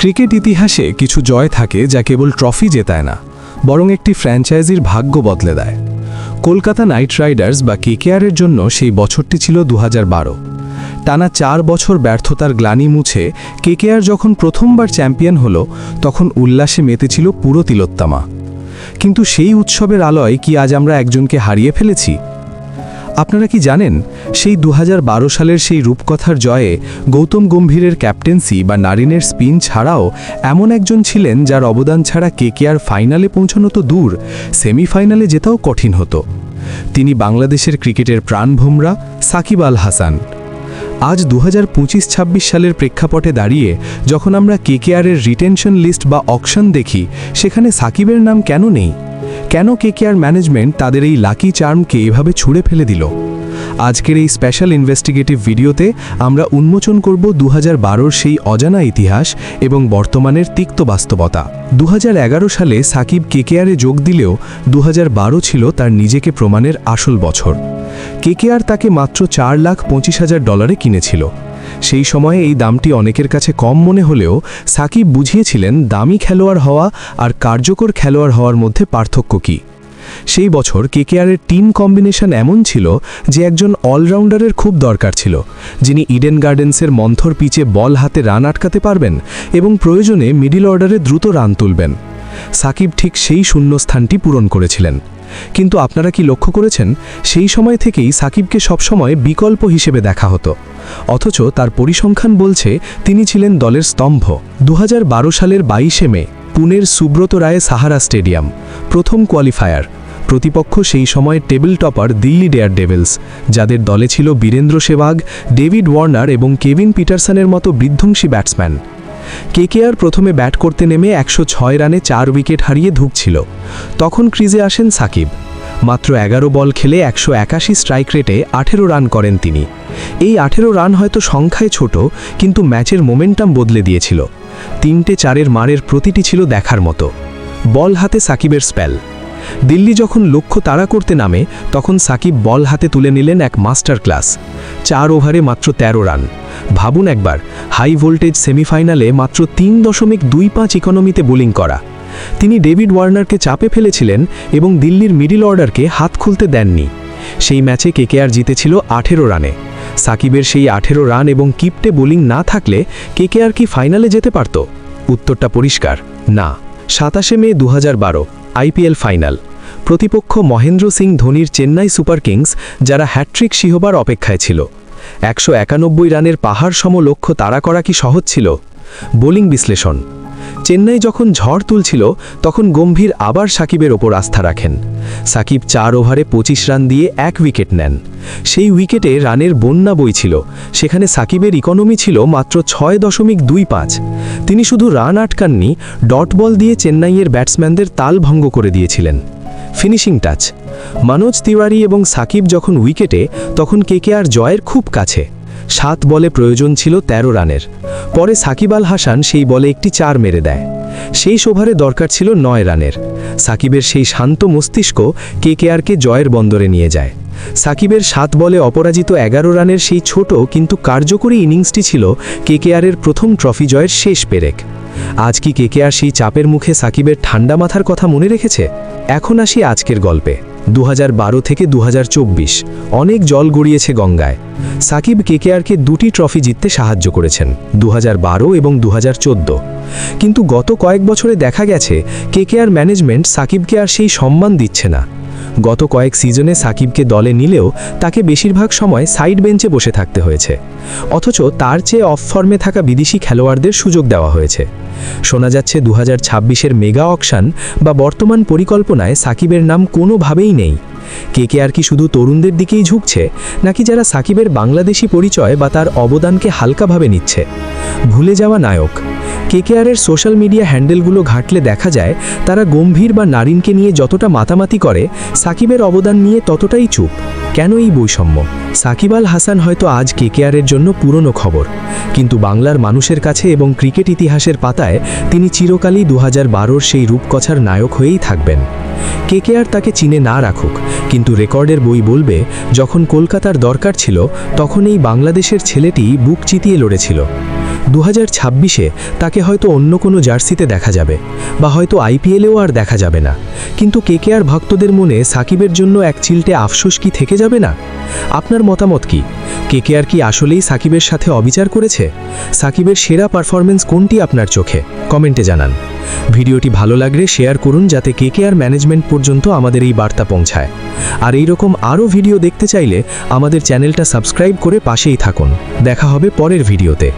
Cricket ইতিহাসে কিছু জয় থাকে যা কেবল ট্রফি জেতায় না, বরং একটি ফ্র্যাঞ্চাইজির ভাগ্য বদলে দেয়। কলকাতা নাইট রাইডার্স বা কেকেআরের জন্য সেই বছরটি ছিল দু হাজার বারো। টানা চার বছর ব্যর্থতার গ্লানি মুছে কেকেআর যখন প্রথমবার চ্যাম্পিয়ন হলো, তখন উল্লাসে মেতেছিল পুরো তিলোত্তমা। কিন্তু সেই উৎসবের আলোয় কি আজ আমরা একজনকে হারিয়ে ফেলেছি? আপনারা কি জানেন, সেই দু হাজার বারো সালের সেই রূপকথার জয়ে গৌতম গম্ভীরের ক্যাপ্টেন্সি বা নারিনের স্পিন ছাড়াও এমন একজন ছিলেন যার অবদান ছাড়া কেকেআর ফাইনালে পৌঁছানো তো দূর, সেমিফাইনালে যেতেও কঠিন হতো। তিনি বাংলাদেশের ক্রিকেটের প্রাণভোমরা সাকিব আল হাসান। আজ দু হাজার সালের প্রেক্ষাপটে দাঁড়িয়ে যখন আমরা কেকেআরের রিটেনশন লিস্ট বা অকশন দেখি, সেখানে সাকিবের নাম কেন নেই? কেন কেকেআর ম্যানেজমেন্ট তাদের এই লাকি চার্মকে এভাবে ছুঁড়ে ফেলে দিল? আজকের এই স্পেশাল ইনভেস্টিগেটিভ ভিডিওতে আমরা উন্মোচন করব দু হাজার সেই অজানা ইতিহাস এবং বর্তমানের তিক্ত বাস্তবতা। দু হাজার এগারো সালে সাকিব কেকেআরে যোগ দিলেও দু হাজার বারো ছিল তার নিজেকে প্রমাণের আসল বছর। কেকেআর তাকে মাত্র চার লাখ পঁচিশ হাজার ডলারে কিনেছিল। সেই সময়ে এই দামটি অনেকের কাছে কম মনে হলেও সাকিব বুঝিয়েছিলেন দামি খেলোয়াড় হওয়া আর কার্যকর খেলোয়াড় হওয়ার মধ্যে পার্থক্য কী। সেই বছর কেকেআরের টিম কম্বিনেশন এমন ছিল যে একজন অলরাউন্ডারের খুব দরকার ছিল, যিনি ইডেন গার্ডেন্সের মন্থর পিচে বল হাতে রান আটকাতে পারবেন এবং প্রয়োজনে মিডিল অর্ডারে দ্রুত রান তুলবেন। সাকিব ঠিক সেই শূন্যস্থানটি পূরণ করেছিলেন। কিন্তু আপনারা কি লক্ষ্য করেছেন? সেই সময় থেকেই সাকিবকে সবসময় বিকল্প হিসেবে দেখা হতো। অথচ তার পরিসংখ্যান বলছে, তিনি ছিলেন দলের স্তম্ভ। দুহাজার বারো সালের বাইশে মে, পুনের সুব্রত রায়ে সাহারা স্টেডিয়াম, প্রথম কোয়ালিফায়ার। প্রতিপক্ষ সেই সময় table topper Delhi dare Devil's, যাদের দলে ছিল বীরেন্দ্র সেবাগ ডেভিড ওয়ার্নার এবং কেভিন পিটারসনের মতো বিধ্বংসী ব্যাটসম্যান। কেকেআর প্রথমে ব্যাট করতে নেমে একশো ছয় রানে চার উইকেট হারিয়ে ধুকছিল। তখন ক্রিজে আসেন সাকিব। মাত্র এগারো বল খেলে একশো একাশি স্ট্রাইক রেটে আঠেরো রান করেন তিনি। এই আঠেরো রান হয়তো সংখ্যায় ছোট, কিন্তু ম্যাচের মোমেন্টাম বদলে দিয়েছিল। তিনটে চারের মারের প্রতিটি ছিল দেখার মতো। বল হাতে সাকিবের স্পেল। দিল্লি যখন লক্ষ্য তাড়া করতে নামে, তখন সাকিব বল হাতে তুলে নিলেন এক মাস্টার ক্লাস। চার ওভারে মাত্র ১৩ রান। ভাবুন একবার, হাই ভোল্টেজ সেমিফাইনালে মাত্র তিন দশমিক দুই পাঁচ ইকোনমিতে বোলিং করা। তিনি ডেভিড ওয়ার্নারকে চাপে ফেলেছিলেন এবং দিল্লির মিডিল অর্ডারকে হাত খুলতে দেননি। সেই ম্যাচে কেকেআর জিতেছিল আঠেরো রানে। সাকিবের সেই আঠেরো রান এবং কিপটে বোলিং না থাকলে কেকেআর কি ফাইনালে যেতে পারত? উত্তরটা পরিষ্কার, না। সাতাশে মে দু হাজার বারো আইপিএল ফাইনাল। প্রতিপক্ষ মহেন্দ্র সিং ধোনির চেন্নাই সুপার কিংস, যারা হ্যাট্রিক শিহবার অপেক্ষায় ছিল। একশো একানব্বই রানের পাহাড় সম লক্ষ্য তাড়া করা কি সহজ ছিল? বোলিং বিশ্লেষণ। চেন্নাই যখন ঝড় তুলছিল, তখন গম্ভীর আবার সাকিবের ওপর আস্থা রাখেন। সাকিব চার ওভারে ২৫ রান দিয়ে এক উইকেট নেন। সেই উইকেটে রানের বন্যা বইছিল। সেখানে সাকিবের ইকোনমি ছিল মাত্র ছয় দশমিক দুই পাঁচ। তিনি শুধু রান আটকাননি, ডট বল দিয়ে চেন্নাইয়ের ব্যাটসম্যানদের তাল ভঙ্গ করে দিয়েছিলেন। Finishing touch. মানোজ তিওয়ারি এবং সাকিব যখন উইকেটে, তখন কেকেআর জয়ের খুব কাছে। সাত বলে প্রয়োজন ছিল ১৩ রানের। পরে সাকিব আল হাসান সেই বলে একটি চার মেরে দেয়। সেই ওভারে দরকার ছিল নয় রানের। সাকিবের সেই শান্ত মস্তিষ্ক কে কেকেআরকে জয়ের বন্দরে নিয়ে যায়। সাকিবের সাত বলে অপরাজিত এগারো রানের সেই ছোট কিন্তু কার্যকরী ইনিংসটি ছিল কেকেআরের প্রথম ট্রফি জয়ের শেষ পেরেক। আজ কি কেকেআর সেই চাপের মুখে সাকিবের ঠান্ডা মাথার কথা মনে রেখেছে? এখন আসি আজকের গল্পে। দু হাজার বারো থেকে দু হাজার চব্বিশ, অনেক জল গড়িয়েছে গঙ্গায়। সাকিব কেকেআরকে দুটি ট্রফি জিততে সাহায্য করেছেন দু হাজার বারো এবং দু হাজার চোদ্দ। কিন্তু গত কয়েক বছরে দেখা গেছে, কেকেআর ম্যানেজমেন্ট সাকিবকে আর সেই সম্মান দিচ্ছে না। গত কয়েক সিজনে সাকিবকে দলে নিলেও তাকে বেশিরভাগ সময় সাইড বেঞ্চে বসে থাকতে হয়েছে। অথচ তার চেয়ে অফ ফর্মে থাকা বিদেশি খেলোয়াড়দের সুযোগ দেওয়া হয়েছে। শোনা যাচ্ছে দু হাজার মেগা অকশান বা বর্তমান পরিকল্পনায় সাকিবের নাম কোনোভাবেই নেই। কেকেআর কি শুধু তরুণদের দিকেই ঝুঁকছে, নাকি যারা সাকিবের বাংলাদেশি পরিচয় বা তার অবদানকে হালকাভাবে নিচ্ছে? ভুলে যাওয়া নায়ক। কেকেআরের সোশ্যাল মিডিয়া হ্যান্ডেলগুলো ঘাটলে দেখা যায়, তারা গম্ভীর বা নারিনকে নিয়ে যতটা মাতামাতি করে, সাকিবের অবদান নিয়ে ততটাই চুপ। কেন এই বৈষম্য? সাকিব আল হাসান হয়তো আজ কেকেআরের জন্য পুরনো খবর। কিন্তু বাংলার মানুষের কাছে এবং ক্রিকেট ইতিহাসের পাতায় তিনি চিরকালই দু হাজার সেই রূপকথার নায়ক হয়েই থাকবেন। কেকেআর তাকে চিনে না রাখুক, কিন্তু রেকর্ডের বই বলবে, যখন কলকাতার দরকার ছিল, তখন এই বাংলাদেশের ছেলেটি বুক চিতিয়ে লড়েছিল। দু হাজার ছাব্বিশে তাকে হয়তো অন্য কোনো জার্সিতে দেখা যাবে, বা হয়তো আইপিএলেও আর দেখা যাবে না। কিন্তু কেকেআর ভক্তদের মনে সাকিবের জন্য এক চিলটে আফসোস কি থেকে যাবে না? আপনার মতামত কি? কেকেআর কি আসলেই সাকিবের সাথে অবিচার করেছে? সাকিবের সেরা পারফরমেন্স কোনটি আপনার চোখে? কমেন্টে জানান। ভিডিওটি ভালো লাগলে শেয়ার করুন যাতে কেকেআর ম্যানেজমেন্ট পর্যন্ত আমাদের এই বার্তা পৌঁছায়। আর এই রকম আরও ভিডিও দেখতে চাইলে আমাদের চ্যানেলটা সাবস্ক্রাইব করে পাশেই থাকুন। দেখা হবে পরের ভিডিওতে।